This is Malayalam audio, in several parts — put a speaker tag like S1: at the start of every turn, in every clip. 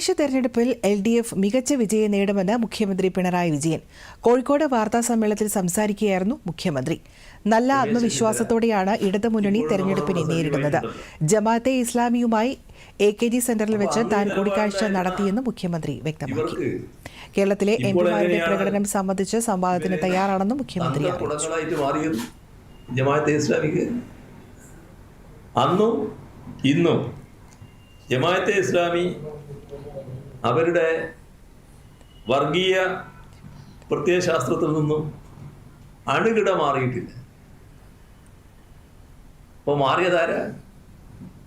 S1: തദ്ദേശ തെരഞ്ഞെടുപ്പിൽ എൽ ഡി എഫ് മികച്ച വിജയം നേടുമെന്ന് മുഖ്യമന്ത്രി പിണറായി വിജയൻ. കോഴിക്കോട് വാർത്താ സമ്മേളനത്തിൽ സംസാരിക്കുകയായിരുന്നു മുഖ്യമന്ത്രി. നല്ല ആത്മവിശ്വാസത്തോടെയാണ് ഇടതുമുന്നണി തെരഞ്ഞെടുപ്പിനെ നേരിടുന്നത്. ജമാഅത്തെ ഇസ്ലാമിയുമായി എ കെ ജി സെന്ററിൽ വെച്ച് താൻ കൂടിക്കാഴ്ച നടത്തിയെന്ന് മുഖ്യമന്ത്രി വ്യക്തമാക്കി. കേരളത്തിലെ എം പിമാരുടെ പ്രകടനം സംബന്ധിച്ച് സംവാദത്തിന് തയ്യാറാണെന്നും മുഖ്യമന്ത്രി
S2: ജമാഅത്തെ ഇസ്ലാമിക്ക്? അന്നും ഇന്നും ജമാഅത്തെ ഇസ്ലാമി അവരുടെ വർഗീയ പ്രത്യയശാസ്ത്രത്തിൽ നിന്നും അണുകിട മാറിയിട്ടില്ല. അപ്പോൾ മാറിയതാര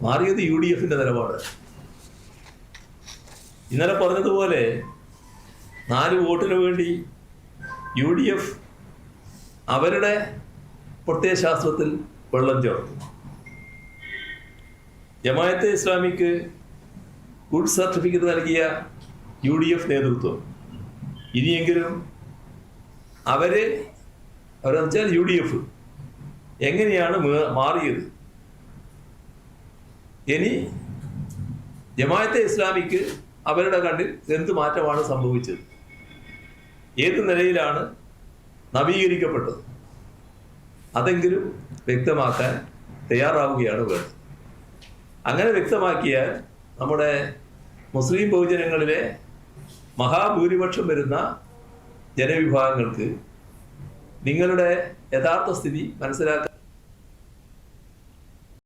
S2: മാറിയത് യു ഡി എഫിന്റെ നിലപാട്. ഇന്നലെ പറഞ്ഞതുപോലെ നാല് വോട്ടിന് വേണ്ടി യു ഡി എഫ് അവരുടെ പ്രത്യയശാസ്ത്രത്തിൽ വെള്ളം ചേർത്തു. ജമായത്തെ ഇസ്ലാമിക്ക് ഗുഡ് സർട്ടിഫിക്കറ്റ് നൽകിയ യു ഡി എഫ് നേതൃത്വം. ഇനിയെങ്കിലും അവരെ അവരെന്ന് വെച്ചാൽ യു ഡി എഫ് എങ്ങനെയാണ് മാറിയത്? ഇനി ജമായത്തെ ഇസ്ലാമിക്ക് അവരുടെ കണ്ണിൽ എന്ത് മാറ്റമാണ് സംഭവിച്ചത്? ഏത് നിലയിലാണ് നവീകരിക്കപ്പെട്ടത്? അതെങ്കിലും വ്യക്തമാക്കാൻ തയ്യാറാവുകയാണ് വേണ്ടത്. അങ്ങനെ വ്യക്തമാക്കിയാൽ നമ്മുടെ മുസ്ലിം ബഹുജനങ്ങളിലെ മഹാഭൂരിപക്ഷം വരുന്ന ജനവിഭാഗങ്ങൾക്ക് നിങ്ങളുടെ യഥാർത്ഥ സ്ഥിതി മനസ്സിലാക്കാൻ